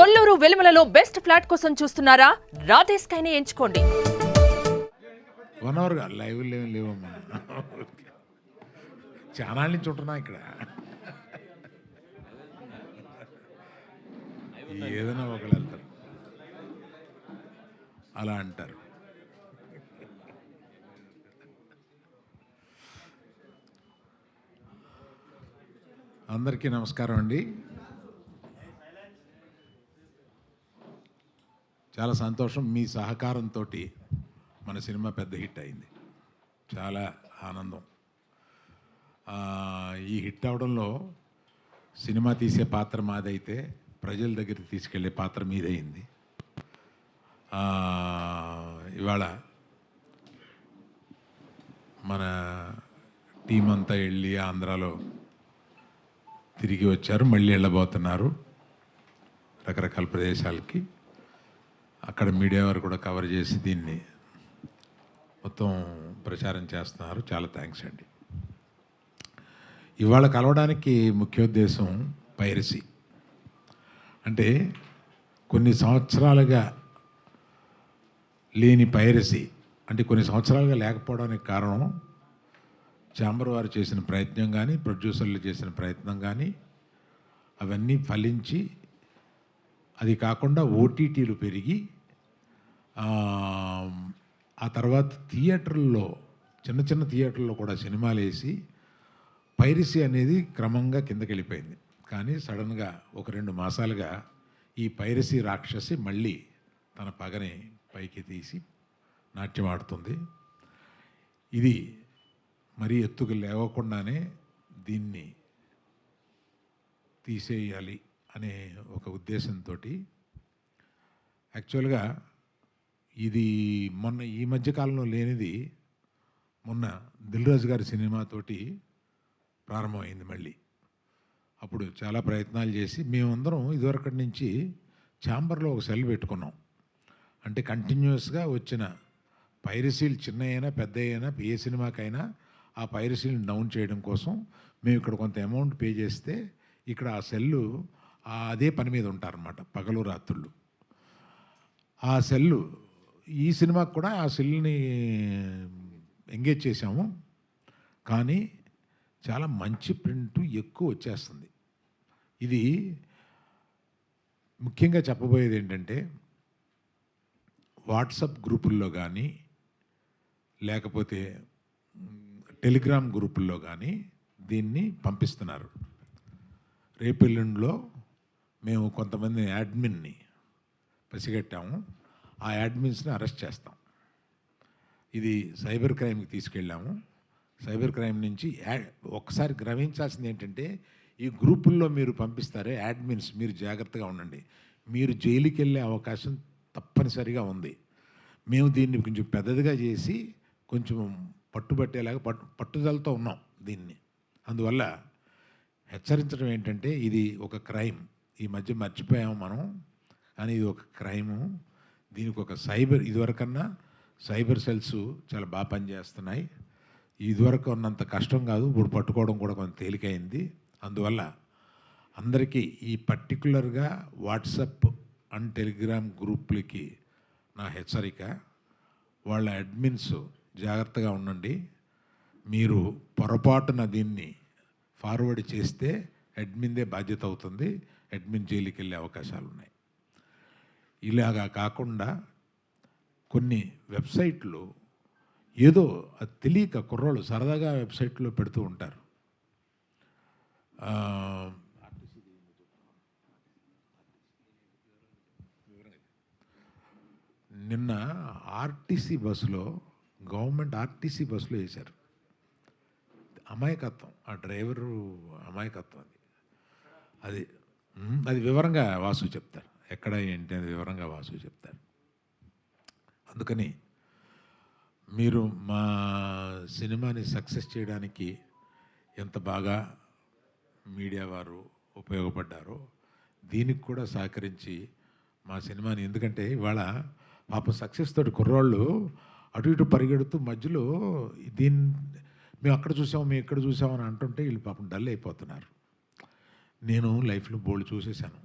Kolluru వెలుమలలో best flat కోసం చూస్తున్నారా? రాధే స్కైనే ఎంచుకోండి వన్ అవర్గా లైవ్ లేవు లేవమ్మా. చాలా నుంచి ఉంటున్నా ఇక్కడ. ఏదైనా ఒకళ్ళు వెళ్తారు. అలా అంటారు. అందరికీ నమస్కారం అండి. చాలా సంతోషం. మీ సహకారంతో మన సినిమా పెద్ద హిట్ అయింది. చాలా ఆనందం. ఈ హిట్ అవడంలో సినిమా తీసే పాత్ర మాదైతే ప్రజల దగ్గరికి తీసుకెళ్ళే పాత్ర మీదయింది. ఇవాళ మన టీం అంతా వెళ్ళి ఆంధ్రాలో తిరిగి వచ్చారు. మళ్ళీ వెళ్ళబోతున్నారు రకరకాల ప్రదేశాలకి. అక్కడ మీడియా వారు కూడా కవర్ చేసి దీన్ని మొత్తం ప్రచారం చేస్తున్నారు. చాలా థ్యాంక్స్ అండి. ఇవాళ కలవడానికి ముఖ్యోద్దేశం పైరసీ. అంటే కొన్ని సంవత్సరాలుగా లేని పైరసీ. అంటే కొన్ని సంవత్సరాలుగా లేకపోవడానికి కారణం చాంబర్ వారు చేసిన ప్రయత్నం కానీ ప్రొడ్యూసర్లు చేసిన ప్రయత్నం కానీ అవన్నీ ఫలించి అది కాకుండా ఓటీటీలు పెరిగి ఆ, తర్వాత థియేటర్లో చిన్న చిన్న థియేటర్లో కూడా సినిమాలు వేసి పైరసీ అనేది క్రమంగా కిందకి వెళ్ళిపోయింది కానీ సడన్గా ఒక రెండు మాసాలుగా ఈ పైరసీ రాక్షసి మళ్ళీ తన పగని పైకి తీసి నాట్యం ఆడుతుంది. ఇది మరీ ఎత్తుకు లేవకుండానే దీన్ని తీసేయాలి అనే ఒక ఉద్దేశంతో యాక్చువల్గా ఇది మొన్న ఈ మధ్య కాలంలో లేనిది మొన్న దిల్రాజు గారి సినిమాతోటి ప్రారంభమైంది మళ్ళీ. అప్పుడు చాలా ప్రయత్నాలు చేసి మేమందరం ఇదివరకటి నుంచి ఛాంబర్లో ఒక సెల్ పెట్టుకున్నాం. అంటే కంటిన్యూస్గా వచ్చిన పైరసీలు చిన్న అయినా పెద్ద అయినా ఏ సినిమాకైనా ఆ పైరసీలను డౌన్ చేయడం కోసం మేము ఇక్కడ కొంత అమౌంట్ పే చేస్తే ఇక్కడ ఆ సెల్లు అదే పని మీద ఉంటారన్నమాట పగలు రాత్రులు ఆ సెల్లు ఈ సినిమాకి కూడా ఆ సెల్ని ఎంగేజ్ చేసాము కానీ చాలా మంచి ప్రింట్ ఎక్కువ వచ్చేస్తుంది. ఇది ముఖ్యంగా చెప్పబోయేది ఏంటంటే వాట్సప్ గ్రూపుల్లో కానీ లేకపోతే టెలిగ్రామ్ గ్రూపుల్లో కానీ దీన్ని పంపిస్తున్నారు. రేపెల్లుండిలో మేము కొంతమంది యాడ్మిన్ని పసిగట్టాము. ఆ యాడ్మిన్స్ని అరెస్ట్ చేస్తాం. ఇది సైబర్ క్రైమ్కి తీసుకెళ్ళాము. సైబర్ క్రైమ్ నుంచి యాడ్ ఒకసారి గ్రహించాల్సింది ఏంటంటే ఈ గ్రూపుల్లో మీరు పంపిస్తారే యాడ్మిన్స్ మీరు జాగ్రత్తగా ఉండండి. మీరు జైలుకి వెళ్ళే అవకాశం తప్పనిసరిగా ఉంది. మేము దీన్ని కొంచెం పెద్దదిగా చేసి కొంచెం పట్టుబట్టేలాగా పట్టు పట్టుదలతో ఉన్నాం దీన్ని. అందువల్ల హెచ్చరించడం ఏంటంటే ఇది ఒక క్రైమ్. ఈ మధ్య మర్చిపోయాము మనం కానీ ఇది ఒక క్రైము. దీనికి ఒక సైబర్ ఇదివరకన్నా సైబర్ సెల్స్ చాలా బాగా పనిచేస్తున్నాయి. ఇదివరకు ఉన్నంత కష్టం కాదు ఇప్పుడు పట్టుకోవడం కూడా కొంత తేలికైంది. అందువల్ల అందరికీ ఈ పర్టికులర్గా వాట్సప్ అండ్ టెలిగ్రామ్ గ్రూపులకి నా హెచ్చరిక వాళ్ళ అడ్మిన్స్ జాగ్రత్తగా ఉండండి. మీరు పొరపాటున దీన్ని ఫార్వర్డ్ చేస్తే అడ్మిన్దే బాధ్యత అవుతుంది. అడ్మిన్ జైలుకి వెళ్ళే అవకాశాలు ఉన్నాయి ఇలాగా కాకుండా కొన్ని వెబ్సైట్లు ఏదో అది తెలియక కుర్రోళ్ళు సరదాగా వెబ్సైట్లో పెడుతూ ఉంటారు. నిన్న ఆర్టీసీ బస్సులో గవర్నమెంట్ ఆర్టీసీ బస్సులో వేశారు. అమాయకత్వం ఆ డ్రైవరు అమాయకత్వం అది. అది అది వివరంగా వాసు చెప్తారు. ఎక్కడ ఏంటి అనేది వివరంగా వాసు చెప్తారు అందుకని మీరు మా సినిమాని సక్సెస్ చేయడానికి ఎంత బాగా మీడియా వారు ఉపయోగపడ్డారో దీనికి కూడా సహకరించి మా సినిమాని ఎందుకంటే ఇవాళ పాప సక్సెస్ తోటి కుర్రాళ్ళు అటు ఇటు పరిగెడుతూ మధ్యలో దీన్ని మేము అక్కడ చూసాము మేము ఇక్కడ చూసామని అంటుంటే వీళ్ళు పాపం డల్ అయిపోతున్నారు. నేను లైఫ్లో బోల్డ్ చూసేసాను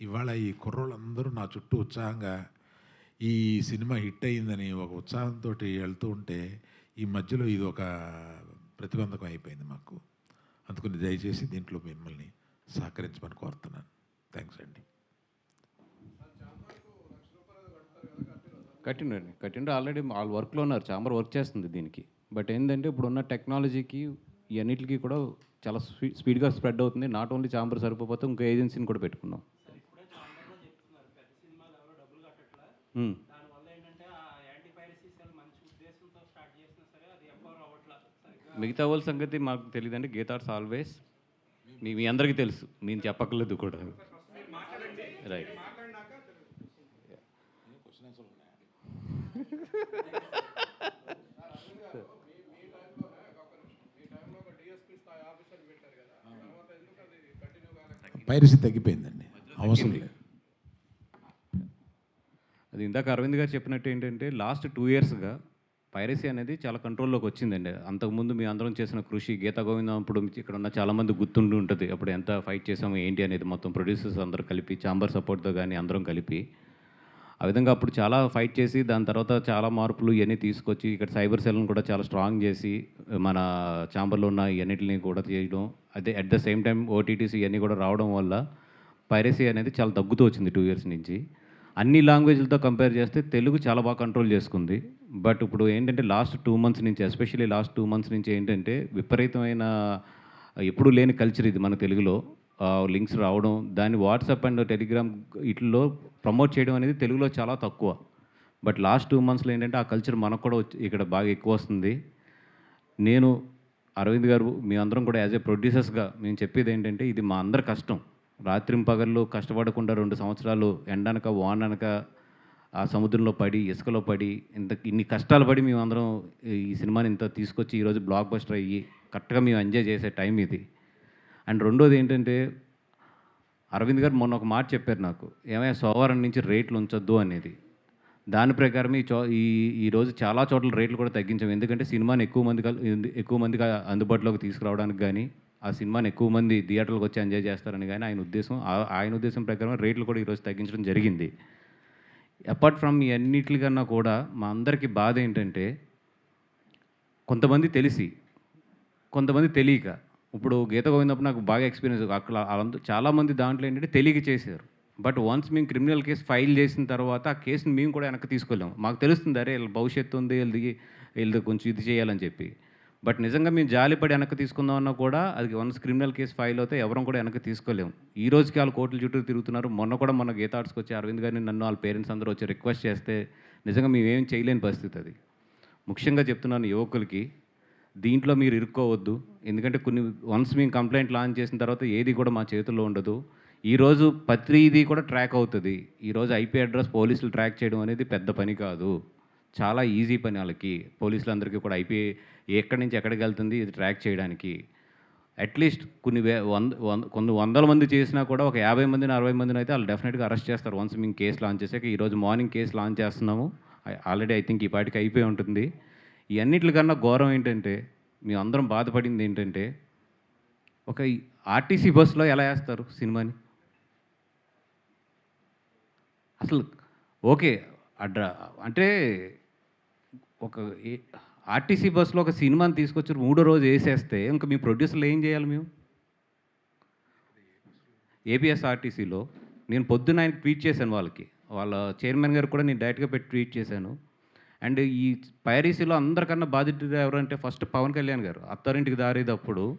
ఇవాళ ఈ కుర్రోళ్ళందరూ నా చుట్టూ ఉత్సాహంగా ఈ సినిమా హిట్ అయిందని ఒక ఉత్సాహంతో వెళ్తూ ఉంటే ఈ మధ్యలో ఇది ఒక ప్రతిబంధకం అయిపోయింది మాకు. అందుకని దయచేసి దీంట్లో మిమ్మల్ని సహకరించమని కోరుతున్నాను. థ్యాంక్స్ అండి. కట్టిండండి కట్టిండు ఆల్రెడీ వాళ్ళు వర్క్లో ఉన్నారు చాంబర్ వర్క్ చేస్తుంది దీనికి. బట్ ఏంటంటే ఇప్పుడు ఉన్న టెక్నాలజీకి ఇవన్నిటికీ కూడా చాలా స్పీ స్పీడ్గా స్ప్రెడ్ అవుతుంది. నాట్ ఓన్లీ చాంబర్ సరిపోతే ఇంకో ఏజెన్సీని కూడా పెట్టుకున్నాం దానివల్ల ఏంటంటే ఆ యాంటీ పైరసీ సెల్ మంచి ఉద్దేశంతో స్టార్ట్ చేసినా సరే అది ఎవ్వరు అవ్వట్లా. సరిగ్గా మిగతా వాళ్ళ సంగతి మాకు తెలియదండి. Guitars always. మీ మీ అందరికీ తెలుసు. నేను చెప్పక్కర్లేదు కూడా. రైట్ పైరసీ తగ్గిపోయిందండి. అవసరం లేదు. అది ఇందాక అరవింద్ గారు చెప్పినట్టు ఏంటంటే లాస్ట్ టూ ఇయర్స్గా పైరసీ అనేది చాలా కంట్రోల్లోకి వచ్చిందండి. అంతకుముందు మీ అందరం చేసిన కృషి గీతా గోవిందం అప్పుడు ఇక్కడ ఉన్న చాలామంది గుర్తుండి ఉంటుంది. అప్పుడు ఎంత ఫైట్ చేసాము ఏంటి అనేది మొత్తం ప్రొడ్యూసర్స్ అందరూ కలిపి చాంబర్ సపోర్ట్తో కానీ అందరం కలిపి. ఆ విధంగా అప్పుడు చాలా ఫైట్ చేసి దాని తర్వాత చాలా మార్పులు ఇవన్నీ తీసుకొచ్చి ఇక్కడ సైబర్ సెల్ని కూడా చాలా స్ట్రాంగ్ చేసి మన ఛాంబర్లో ఉన్న ఇవన్నిటిని కూడా చేయడం. అదే at the same time OTTs ఇవన్నీ కూడా రావడం వల్ల పైరసీ అనేది చాలా తగ్గుతూ వచ్చింది టూ ఇయర్స్ నుంచి. అన్ని లాంగ్వేజ్లతో కంపేర్ చేస్తే తెలుగు చాలా బాగా కంట్రోల్ చేసుకుంది. బట్ ఇప్పుడు ఏంటంటే లాస్ట్ టూ మంత్స్ నుంచి ఎస్పెషల్లీ లాస్ట్ టూ మంత్స్ నుంచి ఏంటంటే విపరీతమైన ఎప్పుడు లేని కల్చర్ ఇది మన తెలుగులో. లింక్స్ రావడం దాన్ని వాట్సాప్ అండ్ టెలిగ్రామ్ ఇట్లో ప్రమోట్ చేయడం అనేది తెలుగులో చాలా తక్కువ. బట్ లాస్ట్ టూ మంత్స్లో ఏంటంటే ఆ కల్చర్ మనకు కూడా ఇక్కడ బాగా ఎక్కువ వస్తుంది. నేను అరవింద్ గారు మీ అందరం కూడా యాజ్ ఏ ప్రొడ్యూసర్స్గా మేము చెప్పేది ఏంటంటే ఇది మా అందరి కష్టం. రాత్రిం పగళ్ళు కష్టపడకుండా రెండు సంవత్సరాలు ఎండనక వాననక ఆ సముద్రంలో పడి ఇసుకలో పడి ఇంత ఇన్ని కష్టాలు పడి మేము అందరం ఈ సినిమాని ఇంత తీసుకొచ్చి ఈరోజు బ్లాక్ బస్టర్ అయ్యి కరెక్ట్గా మేము ఎంజాయ్ చేసే టైం ఇది. అండ్ రెండోది ఏంటంటే అరవింద్ గారు మొన్న ఒక మాట చెప్పారు నాకు ఏమైనా సోమవారం నుంచి రేట్లు ఉంచొద్దు అనేది. దాని ప్రకారం ఈ చో ఈ ఈరోజు చాలా చోట్ల రేట్లు కూడా తగ్గించాం. ఎందుకంటే సినిమాని ఎక్కువ మంది ఎక్కువ మందికి అందుబాటులోకి తీసుకురావడానికి కానీ ఆ సినిమాని ఎక్కువ మంది థియేటర్లకు వచ్చి ఎంజాయ్ చేస్తారని కానీ ఆయన ఉద్దేశం ఆ- ఆయన ఉద్దేశం ప్రకారం రేట్లు కూడా ఈరోజు తగ్గించడం జరిగింది. అపార్ట్ ఫ్రమ్ ఈ అన్నిటికన్నా కూడా మా అందరికీ బాధ ఏంటంటే కొంతమంది తెలిసి కొంతమంది తెలియక ఇప్పుడు గీత గోవిందప్పుడు నాకు బాగా ఎక్స్పీరియన్స్ అక్కడ వాళ్ళందరూ చాలామంది దాంట్లో ఏంటంటే తెలియక చేశారు. బట్ వన్స్ మేము క్రిమినల్ కేసు ఫైల్ చేసిన తర్వాత ఆ కేసుని మేము కూడా వెనక్కి తీసుకోలేము మాకు తెలుస్తుంది అరే వీళ్ళ భవిష్యత్తు ఉంది వీళ్ళది వీళ్ళది కొంచెం ఇది చేయాలని చెప్పి. బట్ నిజంగా మేము జాలిపడి వెనక్కి తీసుకుందామన్నా కూడా అది వన్స్ క్రిమినల్ కేసు ఫైల్ అవుతే ఎవరం కూడా వెనక్కి తీసుకోలేము. ఈ రోజుకి వాళ్ళు కోర్టుల చుట్టూ తిరుగుతున్నారు. మొన్న కూడా మన గీత వచ్చి అరవింద్ గారిని నన్ను వాళ్ళ పేరెంట్స్ అందరూ వచ్చి రిక్వెస్ట్ చేస్తే నిజంగా మేము చేయలేని పరిస్థితి అది. ముఖ్యంగా చెప్తున్నాను యువకులకి దీంట్లో మీరు ఇరుక్కోవద్దు. ఎందుకంటే కొన్ని వన్స్ మేము కంప్లైంట్ లాంచ్ చేసిన తర్వాత ఏది కూడా మా చేతుల్లో ఉండదు. ఈరోజు ప్రతిదీ కూడా ట్రాక్ అవుతుంది. ఈరోజు ఐపీ అడ్రస్ పోలీసులు ట్రాక్ చేయడం అనేది పెద్ద పని కాదు. చాలా ఈజీ పని వాళ్ళకి. పోలీసులందరికీ కూడా ఐపీ ఎక్కడి నుంచి ఎక్కడికి వెళ్తుంది ఇది ట్రాక్ చేయడానికి. అట్లీస్ట్ కొన్ని వే వంద వంద కొన్ని వందల మంది చేసినా కూడా ఒక యాభై మందిని అరవై మందిని అయితే వాళ్ళు డెఫినెట్గా అరెస్ట్ చేస్తారు వన్స్ మేము కేసు లాంచ్ చేసాక. ఈరోజు మార్నింగ్ కేసు లాంచ్ చేస్తున్నాము. ఆల్రెడీ ఐ థింక్ ఈ పాటికి అయిపోయి ఉంటుంది. ఈ అన్నిటికన్నా ఘోరం ఏంటంటే మీ అందరం బాధపడింది ఏంటంటే ఒక ఆర్టీసీ బస్సులో ఎలా వేస్తారు సినిమాని? అసలు ఓకే అడ్ర అంటే ఒక ఏ- ఆర్టీసీ బస్సులో ఒక సినిమాని తీసుకొచ్చి మూడో రోజు వేసేస్తే ఇంకా మీ ప్రొడ్యూసర్లు ఏం చేయాలి మేము? ఏపీఎస్ఆర్టీసీలో నేను పొద్దున్న ఆయన ట్వీట్ చేశాను వాళ్ళకి. వాళ్ళ చైర్మన్ గారు కూడా నేను డైరెక్ట్గా పెట్టి ట్వీట్ చేశాను. అండ్ ఈ పైరసీలో అందరికన్నా బాధితుడు ఎవరంటే ఫస్ట్ పవన్ కళ్యాణ్ గారు. అత్తారింటికి దారేటప్పుడు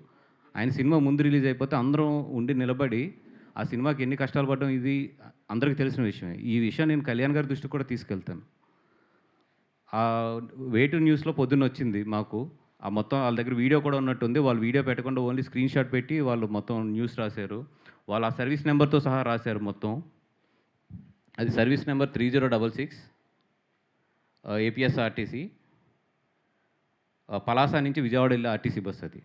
ఆయన సినిమా ముందు రిలీజ్ అయిపోతే అందరం ఉండి నిలబడి ఆ సినిమాకి ఎన్ని కష్టాలు పడడం ఇది అందరికీ తెలిసిన విషయమే. ఈ విషయం నేను కళ్యాణ్ గారి దృష్టికి కూడా తీసుకెళ్తాను. వేటు న్యూస్లో పొద్దున్న వచ్చింది మాకు. ఆ మొత్తం వాళ్ళ దగ్గర వీడియో కూడా ఉన్నట్టుంది. వాళ్ళు వీడియో పెట్టకుండా ఓన్లీ స్క్రీన్ షాట్ పెట్టి వాళ్ళు మొత్తం న్యూస్ రాశారు. వాళ్ళు ఆ సర్వీస్ నెంబర్తో సహా రాశారు మొత్తం. అది service number three zero double six APSRTC Palasa నుంచి విజయవాడ వెళ్ళే ఆర్టీసీ బస్ అది.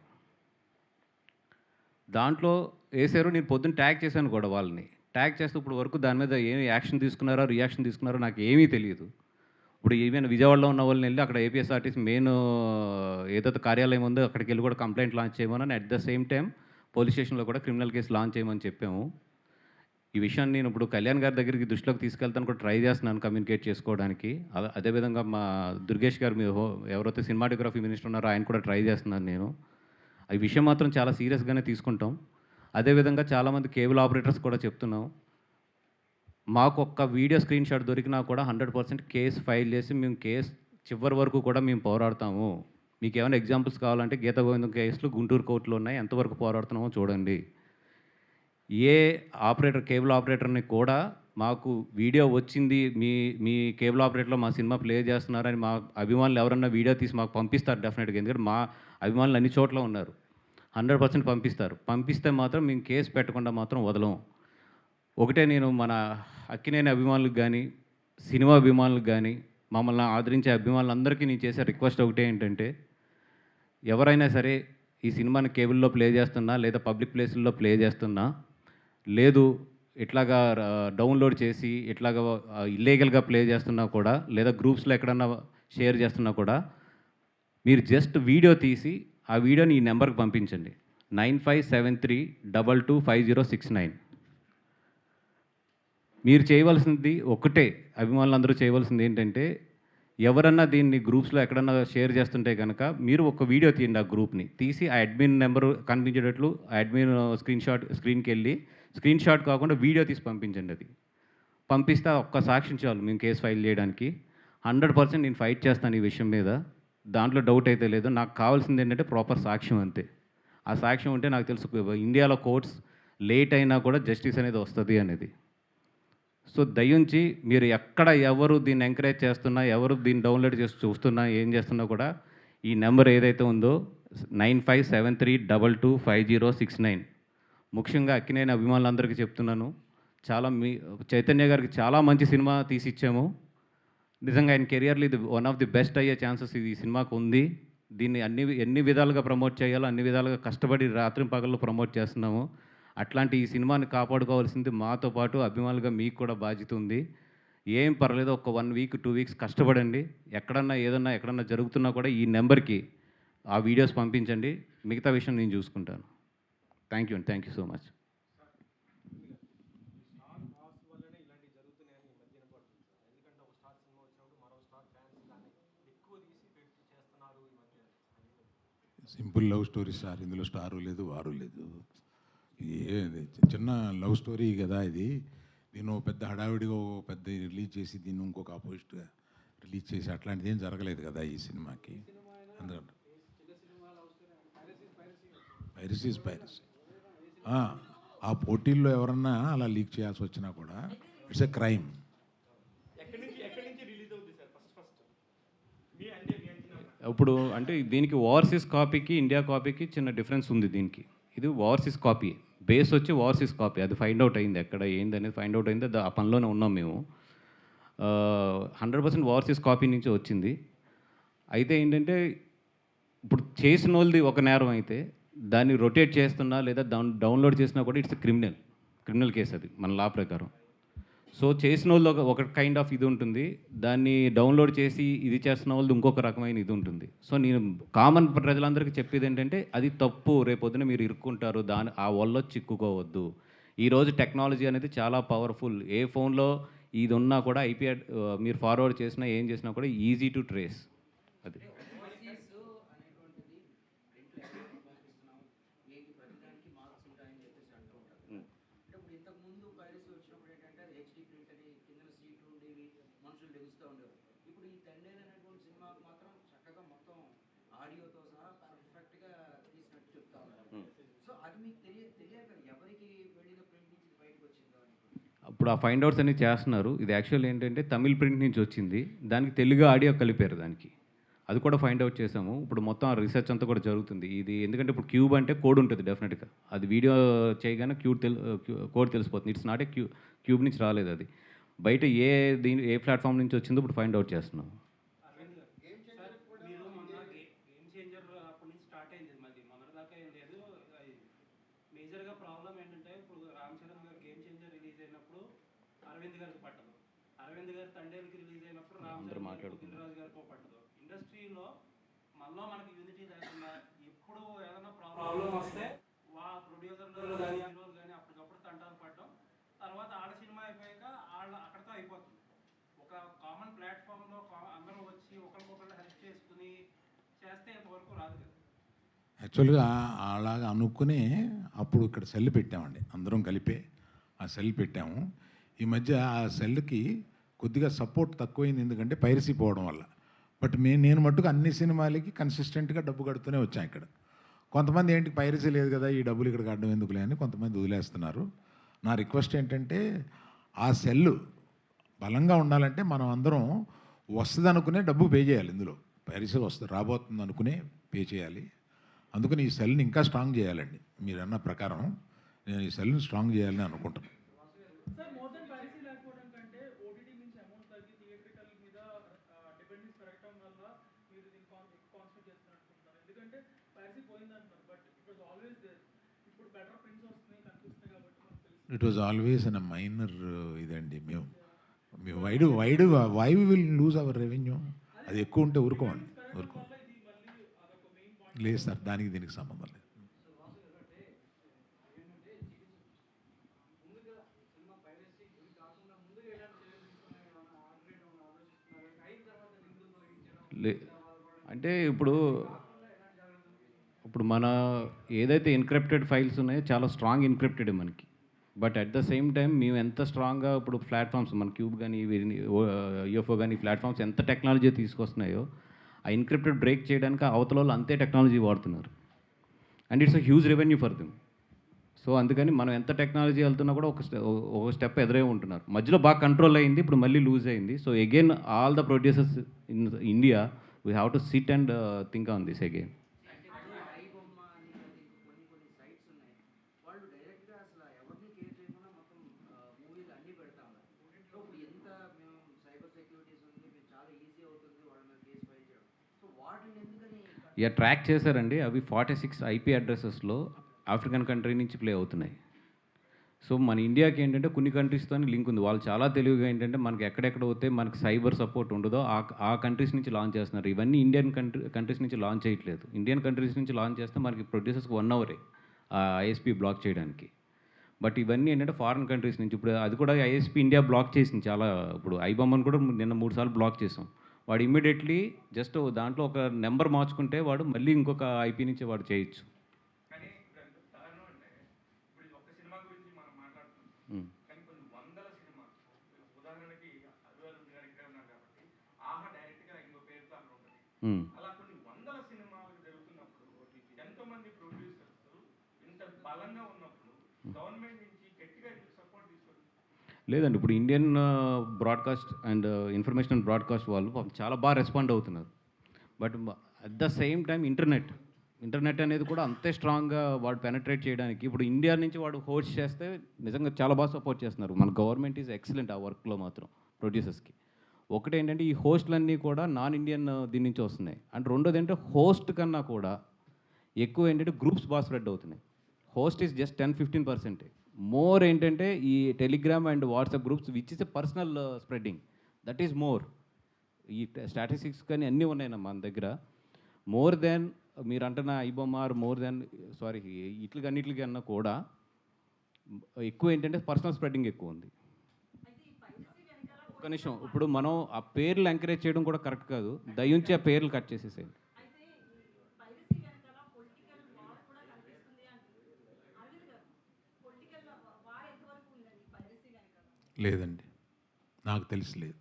దాంట్లో వేసారు నేను పొద్దున్న ట్యాగ్ చేశాను కూడా వాళ్ళని. ట్యాగ్ చేస్తే ఇప్పుడు వరకు దాని మీద ఏమి యాక్షన్ తీసుకున్నారో రియాక్షన్ తీసుకున్నారో నాకు ఏమీ తెలియదు. ఇప్పుడు ఈవెన్ విజయవాడలో ఉన్న వాళ్ళని వెళ్ళి అక్కడ ఏపీఎస్ఆర్టీసీ మెయిన్ ఏదైతే కార్యాలయం ఉందో అక్కడికి వెళ్ళి కూడా కంప్లైంట్ లాంచ్ చేయమని at the same time police స్టేషన్లో కూడా క్రిమినల్ కేసు లాంచ్ చేయమని చెప్పాము. ఈ విషయాన్ని నేను ఇప్పుడు కళ్యాణ్ గారి దగ్గరికి దృష్టిలోకి తీసుకెళ్తాను కూడా ట్రై చేస్తున్నాను కమ్యూనికేట్ చేసుకోవడానికి. అదే- అదేవిధంగా మా దుర్గేష్ గారు మీ ఎవరైతే సినిమాటోగ్రఫీ మినిస్టర్ ఉన్నారో ఆయన కూడా ట్రై చేస్తున్నాను నేను. ఈ విషయం మాత్రం చాలా సీరియస్గానే తీసుకుంటాం. అదేవిధంగా చాలామంది కేబుల్ ఆపరేటర్స్ కూడా చెప్తున్నాం. మాకు ఒక్క వీడియో స్క్రీన్ షాట్ దొరికినా కూడా హండ్రెడ్ పర్సెంట్ కేసు ఫైల్ చేసి మేము కేసు చివరి వరకు కూడా మేము పోరాడతాము. మీకు ఏమైనా ఎగ్జాంపుల్స్ కావాలంటే గీత గోవిందం కేసులు గుంటూరు కోర్టులో ఉన్నాయి. ఎంతవరకు పోరాడుతున్నామో చూడండి. ఏ ఆపరేటర్ కేబుల్ ఆపరేటర్ని కూడా మాకు వీడియో వచ్చింది మీ మీ కేబుల్ ఆపరేటర్లో మా సినిమా ప్లే చేస్తున్నారని మా అభిమానులు ఎవరన్నా వీడియో తీసి మాకు పంపిస్తారు డెఫినెట్గా. ఎందుకంటే మా అభిమానులు అన్ని చోట్ల ఉన్నారు. హండ్రెడ్ పర్సెంట్ పంపిస్తారు. పంపిస్తే మాత్రం మేము కేసు పెట్టకుండా మాత్రం వదలం. ఒకటే నేను మన అక్కినేని అభిమానులకు కానీ సినిమా అభిమానులకు కానీ మమ్మల్ని ఆదరించే అభిమానులందరికీ నేను చేసే రిక్వెస్ట్ ఒకటే ఏంటంటే ఎవరైనా సరే ఈ సినిమాని కేబుల్లో ప్లే చేస్తున్నా లేదా పబ్లిక్ ప్లేసుల్లో ప్లే చేస్తున్నా లేదు ఇట్లాగా డౌన్లోడ్ చేసి ఇట్లాగా ఇల్లీగల్గా ప్లే చేస్తున్నా కూడా లేదా గ్రూప్స్లో ఎక్కడన్నా షేర్ చేస్తున్నా కూడా మీరు జస్ట్ వీడియో తీసి ఆ వీడియోని ఈ నెంబర్కి పంపించండి. Nine five seven three double two five zero six nine. మీరు చేయవలసింది ఒకటే అభిమానులు అందరూ చేయవలసింది ఏంటంటే ఎవరన్నా దీన్ని గ్రూప్స్లో ఎక్కడన్నా షేర్ చేస్తుంటే కనుక మీరు ఒక వీడియో తీయండి ఆ గ్రూప్ని. తీసి ఆ అడ్మిన్ నెంబర్ కనిపించేటట్లు ఆ అడ్మిన్ స్క్రీన్ షాట్ స్క్రీన్కి వెళ్ళి స్క్రీన్ షాట్ కాకుండా వీడియో తీసి పంపించండి అది. పంపిస్తే ఒక్క సాక్ష్యం చాలు మేము కేసు ఫైల్ చేయడానికి. హండ్రెడ్ పర్సెంట్ నేను ఫైట్ చేస్తాను ఈ విషయం మీద. దాంట్లో డౌట్ అయితే లేదు. నాకు కావాల్సింది ఏంటంటే ప్రాపర్ సాక్ష్యం అంతే. ఆ సాక్ష్యం ఉంటే నాకు తెలుసు ఇండియాలో కోర్ట్స్ లేట్ అయినా కూడా జస్టిస్ అనేది వస్తుంది అనేది. సో దయించి మీరు ఎక్కడ ఎవరు దీన్ని ఎంకరేజ్ చేస్తున్నా ఎవరు దీన్ని డౌన్లోడ్ చేసి చూస్తున్నా ఏం చేస్తున్నా కూడా ఈ నెంబర్ ఏదైతే ఉందో nine five seven three double two five zero six nine. ముఖ్యంగా అక్కినేని అభిమానులందరికీ చెప్తున్నాను. చాలా మీ చైతన్య గారికి చాలా మంచి సినిమా తీసిచ్చాము నిజంగా ఆయన కెరియర్లో ఇది వన్ ఆఫ్ ది బెస్ట్ అయ్యే ఛాన్సెస్ ఇది ఈ సినిమాకు ఉంది. దీన్ని అన్ని ఎన్ని విధాలుగా ప్రమోట్ చేయాలో అన్ని విధాలుగా కష్టపడి రాత్రి పగళ్ళు ప్రమోట్ చేస్తున్నాము. అట్లాంటి ఈ సినిమాని కాపాడుకోవాల్సింది మాతో పాటు అభిమానులుగా మీకు కూడా బాధ్యత ఉంది. ఏం పర్లేదు ఒక వన్ వీక్ టూ వీక్స్ కష్టపడండి. ఎక్కడన్నా ఏదన్నా ఎక్కడన్నా జరుగుతున్నా కూడా ఈ నెంబర్కి ఆ వీడియోస్ పంపించండి. మిగతా విషయం నేను చూసుకుంటాను. థ్యాంక్ యూ అండి. Thank you so much. Simple love story sir. ఇందులో స్టారు లేదు వారు లేదు. చిన్న లవ్ స్టోరీ కదా ఇది. దీన్ని పెద్ద హడావిడిగా పెద్ద రిలీజ్ చేసి దీన్ని ఇంకొక ఆపోజిట్గా రిలీజ్ చేసి అట్లాంటిది ఏం జరగలేదు కదా ఈ సినిమాకి. అందుకంటే పైరసీస్ పైరసీ. ఆ పోటీల్లో ఎవరన్నా అలా లీక్ చేయాల్సి వచ్చినా కూడా ఇట్స్ ఎ క్రైమ్. ఇప్పుడు అంటే దీనికి ఓవర్సీస్ కాపీకి ఇండియా కాపీకి చిన్న డిఫరెన్స్ ఉంది దీనికి. ఇది ఓవర్సీస్ కాపీ బేస్ వచ్చి ఓవర్సీస్ కాపీ. అది ఫైండ్ అవుట్ అయింది ఎక్కడ ఏంది అనేది ఫైండ్ అవుట్ అయింది. ఆ పనిలోనే ఉన్నాం మేము. హండ్రెడ్ పర్సెంట్ ఓవర్సీస్ కాపీ నుంచి వచ్చింది. అయితే ఏంటంటే ఇప్పుడు చేసిన వాళ్ళది ఒక నేరం అయితే దాన్ని రొటేట్ చేస్తున్నా లేదా డౌన్ డౌన్లోడ్ చేసినా కూడా ఇట్స్ క్రిమినల్ క్రిమినల్ కేసు అది మన లా ప్రకారం. సో చేసిన వాళ్ళు ఒక- కైండ్ ఆఫ్ ఇది ఉంటుంది. దాన్ని డౌన్లోడ్ చేసి ఇది చేస్తున్న వాళ్ళు ఇంకొక రకమైన ఇది ఉంటుంది. సో నేను కామన్ ప్రజలందరికీ చెప్పేది ఏంటంటే అది తప్పు. రేపొద్దున మీరు ఇరుక్కుంటారు. దాని ఆ వల్ల చిక్కుకోవద్దు. ఈరోజు టెక్నాలజీ అనేది చాలా పవర్ఫుల్ ఏ ఫోన్లో ఇది ఉన్నా కూడా ఐపీ మీరు ఫార్వర్డ్ చేసినా ఏం చేసినా కూడా ఈజీ టు ట్రేస్ అది అంటే ఇప్పుడు ఇంతకు ముందు పైరసీ వచ్చినప్పుడు ఏంటంటే అది హెచ్డి ప్రింట్ అని కింద సీట్లు ఉండేవి మనుషులు లెగుస్తూ ఉండేవారు. ఇప్పుడు ఈ తండ్రి అనేటువంటి సినిమాకు మాత్రం చక్కగా మొత్తం ఆడియోతో సహా పర్ఫెక్ట్గా తీసినట్టు చెప్తా ఉన్నారు. సో అది మీకు తెలియ తెలియక ఎవరికి వెళ్ళిన ప్రింట్ నుంచి బయటకు వచ్చిందో అని. అప్పుడు ఆ ఫైండ్ అవుట్స్ అన్ని చేస్తున్నారు. ఇది యాక్చువల్ ఏంటంటే తమిళ్ ప్రింట్ నుంచి వచ్చింది. దానికి తెలుగు ఆడియో కలిపారు దానికి. అది కూడా ఫైండ్ అవుట్ చేసాము. ఇప్పుడు మొత్తం ఆ రీసెర్చ్ అంతా కూడా జరుగుతుంది. ఇది ఎందుకంటే ఇప్పుడు క్యూబ్ అంటే కోడ్ ఉంటుంది డెఫినెట్గా అది వీడియో చేయగానే క్యూబ్ తెలు కోడ్ తెలిసిపోతుంది. It's not a Q Qube నుంచి రాలేదు అది. బయట ఏ దీని ఏ ప్లాట్ఫామ్ నుంచి వచ్చిందో ఇప్పుడు ఫైండ్ అవుట్ చేస్తున్నాం అరవింద్ గారు సార్ మీరు మొన్న గే- గేమ్ చేంజర్ అప్పటి నుంచి స్టార్ట్ అయింది మళ్ళీ మొన్నటి దాకా ఏం లేదు అది మేజర్గా ప్రాబ్లం ఏంటంటే ఇప్పుడు రామ్ చరణ్ గారు గేమ్ చేంజర్ రిలీజ్ అయినప్పుడు అరవింద్ గారికి పట్టదు అరవింద్ గారి తండ్రికి రిలీజ్ అయినప్పుడు రామ్ అందరూ చరణ్ గారికి మాట్లాడుకున్నారు. రాజు గారికి పట్టదు ఇండస్ట్రీలో మళ్ళీ మనకి యూనిటీ లేకుండా ఎప్పుడు ఏదైనా ప్రాబ్లం వస్తే వా ప్రొడ్యూసర్లు కానీ హీరోలు కానీ అప్పటికప్పుడు తంటాలు పడడం. తర్వాత ఆడ సినిమా అయిపోయాక వాళ్ళ అక్కడితో అయిపోతుంది. ఒక కామన్ ప్లాట్ఫామ్లో అందరూ వచ్చి ఒకరికొకరు హెల్ప్ చేసుకుని చేస్తే ఇంతవరకు రాదు కదా. యాక్చువల్గా అలాగా అనుకునే అప్పుడు ఇక్కడ సెల్ పెట్టామండి. అందరం కలిపే ఆ సెల్ పెట్టాము. ఈ మధ్య ఆ సెల్కి కొద్దిగా సపోర్ట్ తక్కువైంది ఎందుకంటే పైరసీ పోవడం వల్ల. బట్ మే నేను మట్టుకు అన్ని సినిమాలకి కన్సిస్టెంట్గా డబ్బు కడుతూనే వచ్చాను ఇక్కడ. కొంతమంది ఏంటి పైరసీ లేదు కదా ఈ డబ్బులు ఇక్కడ కట్టడం ఎందుకులే అని కొంతమంది వదిలేస్తున్నారు. నా రిక్వెస్ట్ ఏంటంటే ఆ సెల్ బలంగా ఉండాలంటే మనం అందరం వస్తుంది అనుకునే డబ్బు పే చేయాలి ఇందులో. పైరసీ వస్తుంది రాబోతుంది అనుకునే పే చేయాలి. అందుకని ఈ సెల్ని ఇంకా స్ట్రాంగ్ చేయాలండి. మీరు అన్న ప్రకారం నేను ఈ సెల్ని స్ట్రాంగ్ చేయాలని అనుకుంటున్నాను సార్ మోర్ దెన్ పైరసీ లేకపోవడం కంటే ఓటీటీ నుంచి అమౌంట్ తగ్గి థియేట్రికల్ మీద డిపెండెన్స్ పెరగడం వల్ల మీరు దీన్ని కాన్సన్ట్రేట్ చేస్తున్నట్టుకుంటున్నారు ఎందుకంటే piracy పోయిందంటున్నారు but it was always there ఇప్పుడు బెటర్ ప్రింట్స్ వస్తున్నాయి కనిపిస్తున్నాయి కాబట్టి మనకు తెలుసు it was always an minor ఇదండి. మేము మేము we'd we'd we will lose our revenue అది ఎక్కువ ఉంటే ఊరుకోండి ఊరుకో. లేదు సార్ దానికి దీనికి సంబంధం లేదు. లే అంటే ఇప్పుడు ఇప్పుడు మన ఏదైతే ఎన్క్రిప్టెడ్ ఫైల్స్ ఉన్నాయో చాలా స్ట్రాంగ్ ఎన్క్రిప్టెడ్ మనకి. But at the same time మేము ఎంత స్ట్రాంగ్గా ఇప్పుడు ప్లాట్ఫామ్స్ మన క్యూబ్ కానీ యూఎఫ్ఓ కానీ ప్లాట్ఫామ్స్ ఎంత టెక్నాలజీ తీసుకొస్తున్నాయో ఆ ఇన్క్రిప్టెడ్ బ్రేక్ చేయడానికి అవతల వాళ్ళు అంతే టెక్నాలజీ వాడుతున్నారు. And it's a huge revenue for them so అందుకని మనం ఎంత టెక్నాలజీ వెళ్తున్నా కూడా ఒక ఒక స్టెప్ ఎదురే ఉంటున్నారు. మధ్యలో బాగా కంట్రోల్ అయింది ఇప్పుడు మళ్ళీ లూజ్ అయింది. So again all the producers in India we have to sit and think on this again iBomma అని అది కొన్ని కొన్ని సైట్స్ ఉన్నాయి వాళ్ళు డైరెక్ట్గా అసలు ఎవరిని కేర్ చేయకుండా మొత్తం మూవీలు అన్నీ పెడతా ఉన్నారు సో ఇప్పుడు ఎంత మేము సైబర్ సెక్యూరిటీస్ ఉంది మేము చాలా ఈజీ అవుతుంది వాళ్ళ మీద కేసు ఫైల్ చేయడం సో వాటిని ఎందుకని ఇక ట్రాక్ చేశారండి. అవి ఫార్టీ సిక్స్ ఐపీ అడ్రసెస్లో ఆఫ్రికన్ కంట్రీ నుంచి ప్లే అవుతున్నాయి. సో మన ఇండియాకి ఏంటంటే కొన్ని కంట్రీస్తో లింక్ ఉంది. వాళ్ళు చాలా తెలివిగా ఏంటంటే మనకి ఎక్కడెక్కడ పోతే మనకి సైబర్ సపోర్ట్ ఉండదో ఆ ఆ కంట్రీస్ నుంచి లాంచ్ చేస్తున్నారు. ఇవన్నీ ఇండియన్ కంట్రీ కంట్రీస్ నుంచి లాంచ్ చేయట్లేదు. ఇండియన్ కంట్రీస్ నుంచి లాంచ్ చేస్తే మనకి ప్రొడ్యూసర్స్కి వన్ అవరే ఐఎస్పీ బ్లాక్ చేయడానికి. బట్ ఇవన్నీ ఏంటంటే ఫారిన్ కంట్రీస్ నుంచి. ఇప్పుడు అది కూడా ఐఎస్పీ ఇండియా బ్లాక్ చేసింది చాలా. ఇప్పుడు ఐబొమ్మను కూడా నిన్న మూడు సార్లు బ్లాక్ చేసాం. వాడు ఇమ్మీడియట్లీ జస్ట్ దాంట్లో ఒక నెంబర్ మార్చుకుంటే వాడు మళ్ళీ ఇంకొక ఐపీ నుంచి వాడు చేయొచ్చు. కానీ ఇప్పుడు ఎంత దారుణం అంటే ఇప్పుడు ఇది ఒక్క సినిమా గురించి మనం మాట్లాడుతున్నాం ఉమ్. కానీ కొన్ని వందల సినిమా ఉదాహరణకి అల్లు అర్జున్ గారు ఇక్కడే ఉన్నారు కాబట్టి ఆహా డైరెక్ట్గా ఇంకో పేరుతో అక్కడ ఉంటుంది ఉమ్. అలా కొన్ని వందల సినిమాలు జరుగుతున్నప్పుడు ఎంతమంది ప్రొడ్యూసర్స్ ఇంత బలంగా ఉన్నప్పుడు గవర్నమెంట్ నుంచి గట్టిగా ఎందుకు సపోర్ట్ తీసుకోవాలి లేదండి. ఇప్పుడు Indian broadcast and information and broadcast వాళ్ళు చాలా బాగా రెస్పాండ్ అవుతున్నారు. But at the same time internet internet అనేది కూడా అంతే స్ట్రాంగ్గా వాడు పెనట్రేట్ చేయడానికి. ఇప్పుడు ఇండియా నుంచి వాడు హోస్ట్ చేస్తే నిజంగా చాలా బాగా సపోర్ట్ చేస్తున్నారు. మన గవర్నమెంట్ ఈజ్ ఎక్సలెంట్ ఆ వర్క్లో మాత్రం ప్రొడ్యూసర్స్కి ఒకటి ఏంటంటే ఈ హోస్ట్లన్నీ కూడా నాన్ ఇండియన్ uh, దీని నుంచి వస్తున్నాయి. అండ్ రెండోది ఏంటంటే హోస్ట్ కన్నా కూడా ఎక్కువ ఏంటంటే గ్రూప్స్ బాగా స్ప్రెడ్ అవుతున్నాయి. Host is just ten fifteen పర్సెంటే మోర్ ఏంటంటే ఈ Telegram and WhatsApp groups which is a personal spreading that is more ఈ స్టాటిస్టిక్స్ కానీ అన్నీ ఉన్నాయి మన దగ్గర. మోర్ దెన్ మీరు అంటున్న ఐబొమ్ఆర్ మోర్ దెన్ సారీ ఇట్లకి అన్నిటికి కూడా ఎక్కువ ఏంటంటే పర్సనల్ స్ప్రెడ్డింగ్ ఎక్కువ ఉంది. ఒక్క నిమిషం ఇప్పుడు మనం ఆ పేర్లు ఎంకరేజ్ చేయడం కూడా కరెక్ట్ కాదు. దయించి ఆ పేర్లు కట్ చేసేసేయండి అయితే ఈ పైరసీ వెనకాల పొలిటికల్ వార్ కూడా కనిపిస్తుంది అంటున్నారు అరవింద్ గారు పొలిటికల్ వార్ ఎంతవరకు ఉందండి పైరసీ వెనకాల లేదండి. నాకు తెలిసి లేదు.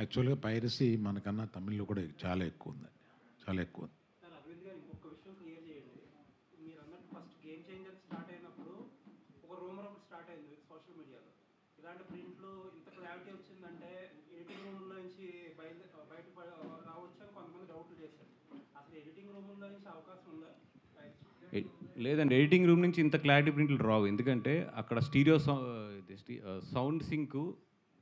యాక్చువల్గా పైరసీ మనకన్నా తమిళ్ళో కూడా చాలా ఎక్కువ ఉందండి. చాలా ఎక్కువ ఉంది. సార్ అరవింద్ గారు ఇంకొక విషయం క్లియర్ చేయండి. మీరు అన్నట్టు ఫస్ట్ గేమ్ చేంజర్ స్టార్ట్ అయినప్పుడు ఒక రూమర్ ఒకటి స్టార్ట్ అయింది సోషల్ మీడియాలో ఇలాంటి ప్రింట్లు ఇంత క్లారిటీ వచ్చిందంటే ఎడిటింగ్ రూమ్లో నుంచి బయట బయట లేదండి ఎడిటింగ్ రూమ్ నుంచి ఇంత క్లారిటీ ప్రింట్లు రావు. ఎందుకంటే అక్కడ stereo sound sync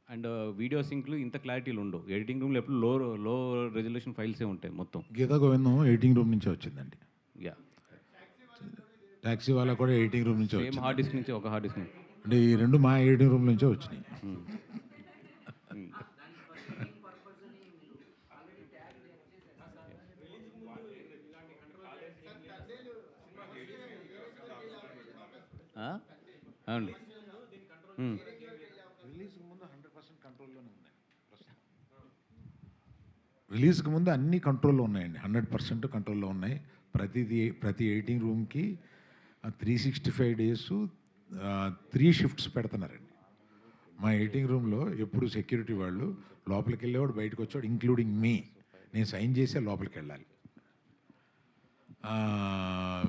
and video సింక్లు ఇంత క్లారిటీలు ఉండవు. ఎడిటింగ్ రూమ్లో ఎప్పుడు లో లో రెజల్యూషన్ ఫైల్సే ఉంటాయి మొత్తం. గీతా గోవిందం ఎడిటింగ్ రూమ్ నుంచే వచ్చిందండి. యా. ట్యాక్సీ వాళ్ళ కూడా ఎడిటింగ్ రూమ్ నుంచే హార్డ్ డిస్క్ నుంచి ఒక హార్డ్ డిస్క్ నుంచి. అంటే ఈ రెండు మా ఎడిటింగ్ రూమ్ నుంచే వచ్చినాయి దానికి ఫస్ట్ మెయిన్ పర్పస్ అని మీరు రిలీజ్కి ముందు ప్రస్తుతం. రిలీజ్కి ముందు అన్ని కంట్రోల్లో ఉన్నాయండి. హండ్రెడ్ పర్సెంట్ కంట్రోల్లో ఉన్నాయి. ప్రతిది ప్రతి ఎయిటింగ్ రూమ్కి three sixty five days three shifts పెడుతున్నారండి. మా ఎయిటింగ్ రూమ్లో ఎప్పుడు సెక్యూరిటీ వాళ్ళు లోపలికి వెళ్ళేవాడు బయటకు వచ్చాడు ఇంక్లూడింగ్ మీ. నేను సైన్ చేసే లోపలికి వెళ్ళాలి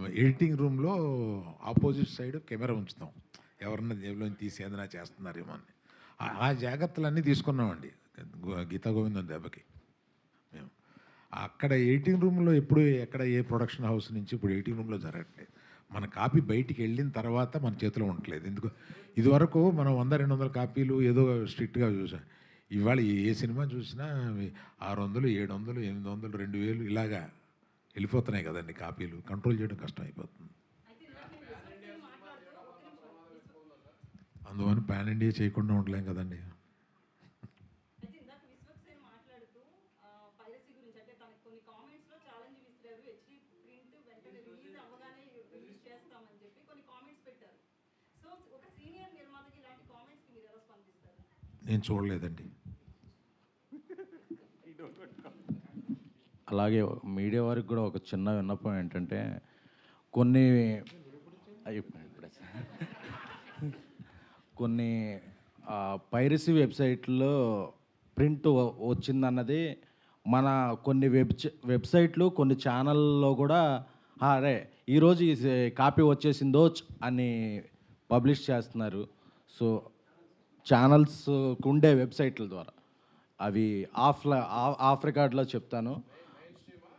ఎడిటింగ్ రూమ్లో ఆపోజిట్ సైడ్ కెమెరా ఉంచుతాం. ఎవరన్నా జేబులో తీసి ఏదైనా చేస్తున్నారేమో అని. ఆ- జాగ్రత్తలన్నీ తీసుకున్నామండి. గీతా గోవిందం దెబ్బకి. మేము. అక్కడ ఎడిటింగ్ రూమ్లో ఎప్పుడు ఎక్కడ ఏ ప్రొడక్షన్ హౌస్ నుంచి ఇప్పుడు ఎడిటింగ్ రూమ్లో జరగట్లేదు. మన కాపీ బయటికి వెళ్ళిన తర్వాత మన చేతిలో ఉండట్లేదు. ఎందుకు? ఇదివరకు మనం వంద రెండు వందల కాపీలు ఏదో స్ట్రిక్ట్గా చూసాం. ఇవాళ ఏ సినిమా చూసినా ఆరు వందలు ఏడు వందలు ఎనిమిది వందలు రెండు వేలు ఇలాగా వెళ్ళిపోతున్నాయి కదండి కాపీలు. కంట్రోల్ చేయడం కష్టం అయిపోతుంది. అందువల్ల పాన్ ఇండియా చేయకుండా ఉండలేం కదండి. నేను చూడలేదండి. అలాగే మీడియా వారికి కూడా ఒక చిన్న విన్నపం ఏంటంటే కొన్ని కొన్ని పైరసీ వెబ్సైట్లో ప్రింట్ వచ్చిందన్నది మన కొన్ని వెబ్ వెబ్సైట్లు కొన్ని ఛానల్లో కూడా అరే ఈరోజు ఈ కాపీ వచ్చేసిందో అని పబ్లిష్ చేస్తున్నారు. సో ఛానల్స్ ఉండే వెబ్సైట్ల ద్వారా. అవి ఆఫ్ ఆఫ్ రికార్డ్లో చెప్తాను.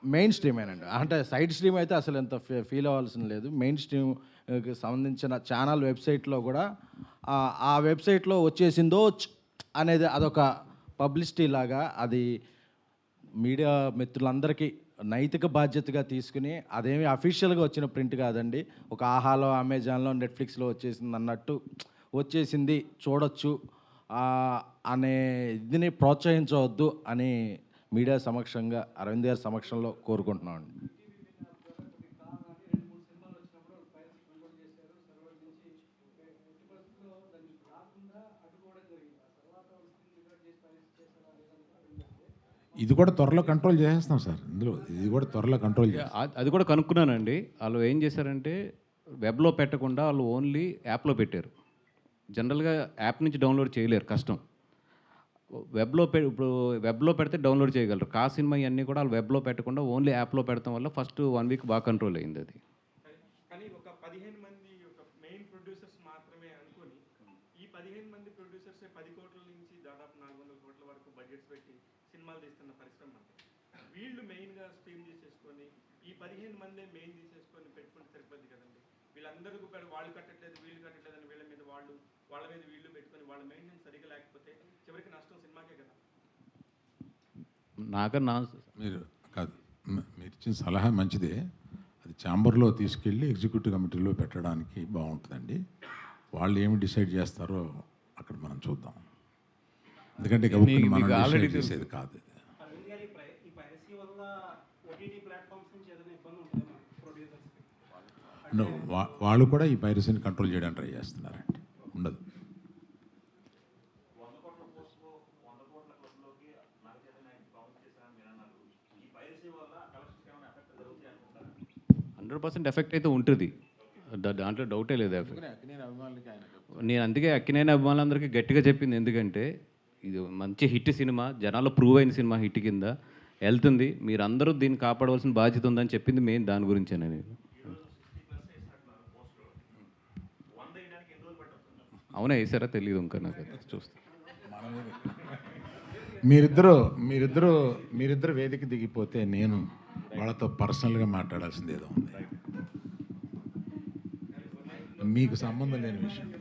మెయిన్ స్ట్రీమేనండి అంటే సైడ్ స్ట్రీమ్ అయితే అసలు ఎంత ఫీ- ఫీల్ అవ్వాల్సిన లేదు. మెయిన్ స్ట్రీమ్కి సంబంధించిన ఛానల్ వెబ్సైట్లో కూడా ఆ- వెబ్సైట్లో వచ్చేసిందో అనేది అదొక పబ్లిసిటీ లాగా అది మీడియా మిత్రులందరికీ నైతిక బాధ్యతగా తీసుకుని అదేమి అఫీషియల్గా వచ్చిన ప్రింట్ కాదండి. ఒక ఆహాలో అమెజాన్లో నెట్ఫ్లిక్స్లో వచ్చేసింది అన్నట్టు వచ్చేసింది. చూడొచ్చు. అనే ఇదిని ప్రోత్సహించవద్దు అని మీడియా సమక్షంగా అరవింద్ గారి సమక్షంలో కోరుకుంటున్నామండి. ఇది కూడా త్వరలో కంట్రోల్ చేసేస్తాం సార్ ఇందులో ఇది కూడా త్వరలో కంట్రోల్ అది కూడా కనుక్కున్నానండి. వాళ్ళు ఏం చేశారంటే వెబ్లో పెట్టకుండా వాళ్ళు ఓన్లీ యాప్లో పెట్టారు. జనరల్గా యాప్ నుంచి డౌన్లోడ్ చేయలేరు కష్టం. వెబ్లో పె ఇప్పుడు వెబ్లో పెడితే డౌన్లోడ్ చేయగలరు. కా సినిమా ఇవన్నీ కూడా వాళ్ళు వెబ్లో పెట్టకుండా ఓన్లీ యాప్లో పెడతాం వల్ల ఫస్ట్ వన్ వీక్ బాగా కంట్రోల్ అయింది అది. కానీ ఒక పదిహేను మంది ఒక మెయిన్ ప్రొడ్యూసర్స్ మాత్రమే అనుకొని ఈ పదిహేను మంది ప్రొడ్యూసర్స్ పది కోట్ల నుంచి దాదాపు నాలుగు వందల కోట్ల వరకు బడ్జెట్స్ పెట్టి సినిమాలు తీస్తున్న పరిశ్రమ అంటే వీళ్ళు మెయిన్గా స్ట్రీమ్ చేసేసుకొని ఈ పదిహేను మందే మెయిన్ తీసేసుకొని పెట్టుకుంటే సరిపోద్ది కదండి. వీళ్ళందరూ వాళ్ళు కట్టట్లేదు వీళ్ళు కట్టట్లేదు అని వీళ్ళ వాళ్ళు మీద వీళ్ళు పెట్టుకొని వాళ్ళ మెయింటెనెన్స్ సరిగా లేకపోతే చివరికి నష్టం సినిమాకే కదా. నాకన్నా మీరు కాదు మీరు ఇచ్చిన సలహా మంచిదే. అది ఛాంబర్లో తీసుకెళ్ళి ఎగ్జిక్యూటివ్ కమిటీలో పెట్టడానికి బాగుంటుందండి. వాళ్ళు ఏమి డిసైడ్ చేస్తారో అక్కడ మనం చూద్దాం. ఎందుకంటే మనం decide చేసేది కాదు. ఇది. అరవింద్ గారి ప్రై- ఈ పైరసీ వల్ల ఓటీటీ ప్లాట్ఫామ్స్ నుంచి ఏదైనా ఇబ్బంది ఉంటుందా ప్రొడ్యూసర్స్కి No, వా- వాళ్ళు కూడా ఈ పైరసీని కంట్రోల్ చేయడానికి ట్రై చేస్తున్నారండి ఉండదు హండ్రెడ్ పర్సెంట్ ఎఫెక్ట్ అయితే ఉంటుంది. దా- దాంట్లో డౌటే లేదు ఎఫెక్ట్. నేను అందుకే అక్కినేని అభిమానులందరికీ గట్టిగా చెప్పింది ఎందుకంటే ఇది మంచి హిట్ సినిమా జనాల్లో ప్రూవ్ అయిన సినిమా హిట్ కింద వెళ్తుంది. మీరందరూ దీన్ని కాపాడవలసిన బాధ్యత ఉందని చెప్పింది మెయిన్ దాని గురించేనే నేను. అవునా వేసారా తెలియదు ఇంకా నాకు. చూస్తా. మీరిద్దరూ మీరిద్దరూ మీరిద్దరు వేదిక దిగిపోతే నేను వాళ్ళతో పర్సనల్గా మాట్లాడాల్సింది ఏదో ఉంది. మీకు సంబంధం లేని విషయం.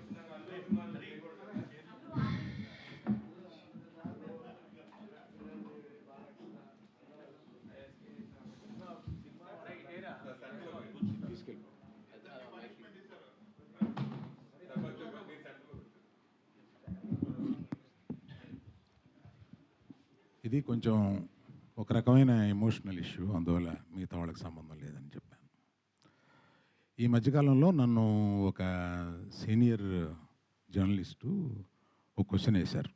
ఇది కొంచెం ఒక రకమైన ఎమోషనల్ ఇష్యూ అందువల్ల మిగతా వాళ్ళకి సంబంధం లేదని చెప్పి. ఈ మధ్యకాలంలో నన్ను ఒక సీనియర్ జర్నలిస్టు ఒక క్వశ్చన్ వేశారు.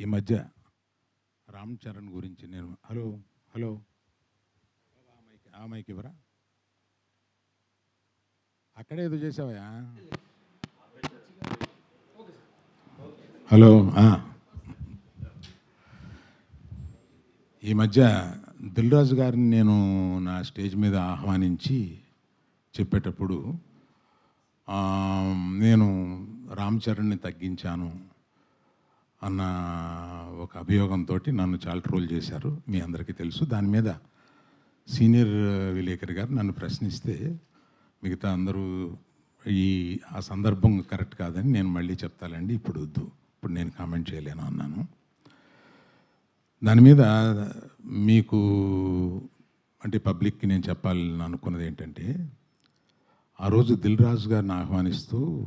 ఈ మధ్య రామ్ చరణ్ గురించి నేను హలో హలో. ఆ మైక్ ఇవ్వరా? అక్కడే ఏదో చేసావయా హలో ఈ మధ్య దిల్రాజు గారిని నేను నా స్టేజ్ మీద ఆహ్వానించి చెప్పేటప్పుడు నేను రామ్ చరణ్ని తగ్గించాను అన్న ఒక అభియోగంతో నన్ను చాలా ట్రోల్ చేశారు మీ అందరికీ తెలుసు. దాని మీద సీనియర్ విలేకరి గారు నన్ను ప్రశ్నిస్తే మిగతా అందరూ ఈ ఆ సందర్భం కరెక్ట్ కాదని నేను మళ్ళీ చెప్తానండి ఇప్పుడు వద్దు. ఇప్పుడు నేను కామెంట్ చేయలేను అన్నాను. దాని మీద మీకు అంటే పబ్లిక్కి నేను చెప్పాలని అనుకున్నది ఏంటంటే ఆ రోజు దిల్ రాజు గారిని ఆహ్వానిస్తూ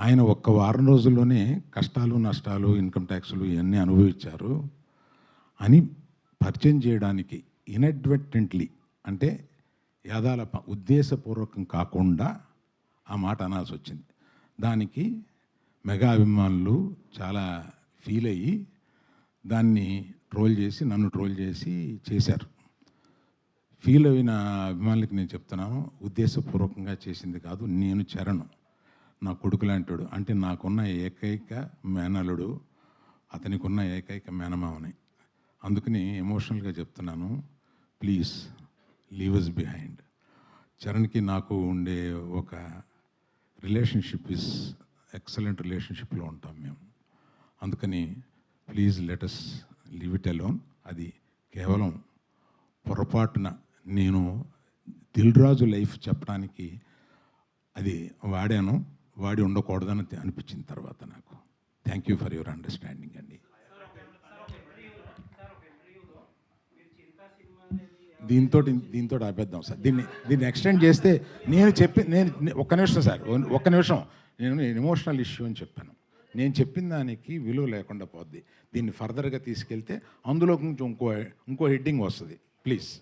ఆయన ఒక్క వారం రోజుల్లోనే కష్టాలు నష్టాలు ఇన్కమ్ ట్యాక్స్లు ఇవన్నీ అనుభవించారు. అని పరిచయం చేయడానికి ఇన్అడ్వర్టెంట్లీ అంటే యాదాల ఉద్దేశపూర్వకం కాకుండా ఆ మాట అనాల్సి వచ్చింది. దానికి మెగా అభిమానులు చాలా ఫీల్ అయ్యి దాన్ని ట్రోల్ చేసి నన్ను ట్రోల్ చేసి చేశారు. ఫీల్ అయిన అభిమానులకి నేను చెప్తున్నాను ఉద్దేశపూర్వకంగా చేసింది కాదు నేను చరణ్. నా కొడుకు లాంటివాడు అంటే నాకున్న ఏకైక మేనలుడు అతనికి ఉన్న ఏకైక మేనమావని అందుకని ఎమోషనల్గా చెప్తున్నాను ప్లీజ్ లీవ్ బిహైండ్ చరణ్కి నాకు ఉండే ఒక రిలేషన్షిప్ ఇస్ ఎక్సలెంట్ రిలేషన్షిప్లో ఉంటాం మేము. అందుకని please let us leave it alone అది కేవలం పొరపాటున నేను దిల్ రాజు లైఫ్ చెప్పడానికి అది వాడాను వాడి ఉండకూడదని అనిపించిన తర్వాత నాకు. Thank you for your understanding అండి. దీంతో దీంతో ఆపేద్దాం సార్. దీన్ని దీన్ని ఎక్స్టెండ్ చేస్తే నేను చెప్పి నేను ఒక్క నిమిషం సార్. ఒక్క నిమిషం. నేను ఎమోషనల్ ఇష్యూ అని చెప్పాను. నేను చెప్పిన దానికి విలువ లేకుండా పోద్ది. దీన్ని ఫర్దర్గా తీసుకెళ్తే అందులో కొంచెం ఇంకో ఇంకో హెడ్డింగ్ వస్తుంది. ప్లీజ్.